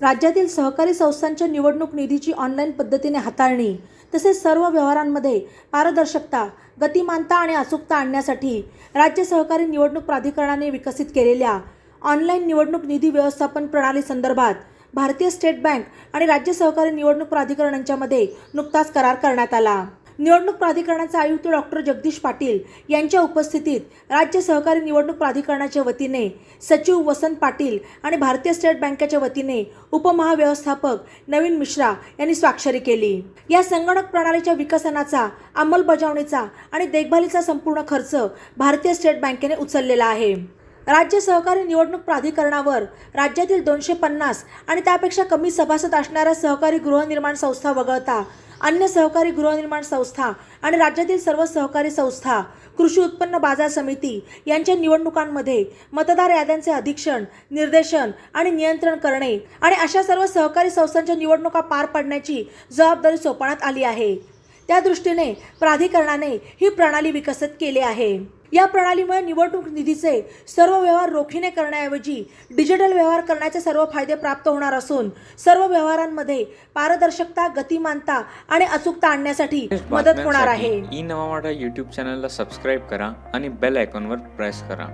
राज्यातील सहकारी संस्थांच्या निवडणूक निधीची ऑनलाईन पद्धतीने हाताळणी तसेच सर्व व्यवहारांमध्ये पारदर्शकता गतिमानता आणि अचूकता आणण्यासाठी राज्य सहकारी निवडणूक प्राधिकरणाने विकसित केलेल्या ऑनलाईन निवडणूक निधी व्यवस्थापन प्रणाली संदर्भात भारतीय स्टेट बँक आणि राज्य सहकारी निवडणूक प्राधिकरणांच्यामध्ये नुकताच करार करण्यात आला. निवडणूक प्राधिकरणाचे आयुक्त डॉक्टर जगदीश पाटील यांच्या उपस्थितीत राज्य सहकारी निवडणूक प्राधिकरणाच्या वतीने सचिव वसंत पाटील आणि भारतीय स्टेट बँकेच्या वतीने उपमहाव्यवस्थापक नवीन मिश्रा यांनी स्वाक्षरी केली. या संगणक प्रणालीच्या विकसनाचा अंमलबजावणीचा आणि देखभालीचा संपूर्ण खर्च भारतीय स्टेट बँकेने उचललेला आहे. राज्य सहकारी निवडणूक प्राधिकरणावर राज्यातील दोनशे पन्नास आणि त्यापेक्षा कमी सभासद असणाऱ्या सहकारी गृहनिर्माण संस्था वगळता अन्य सहकारी गृहनिर्माण संस्था आणि राज्यातील सर्व सहकारी संस्था कृषी उत्पन्न बाजार समिती यांच्या निवडणुकांमध्ये मतदार याद्यांचे अधीक्षण निर्देशन आणि नियंत्रण करणे आणि अशा सर्व सहकारी संस्थांच्या निवडणुका पार पाडण्याची जबाबदारी सोपवण्यात आली आहे. त्या दृष्टीने प्राधिकरणाने ही प्रणाली विकसित केली आहे. या प्रणालीमुळे निवडणूक निधीचे सर्व व्यवहार रोखीने करण्याऐवजी डिजिटल व्यवहार करण्याचे सर्व फायदे प्राप्त होणार असून सर्व व्यवहारांमध्ये पारदर्शकता गतिमानता आणि अचूकता आणण्यासाठी मदत होणार आहे. ई नवा यूट्यूब चॅनलला सबस्क्राईब करा आणि बेल आयकॉनवर प्रेस करा.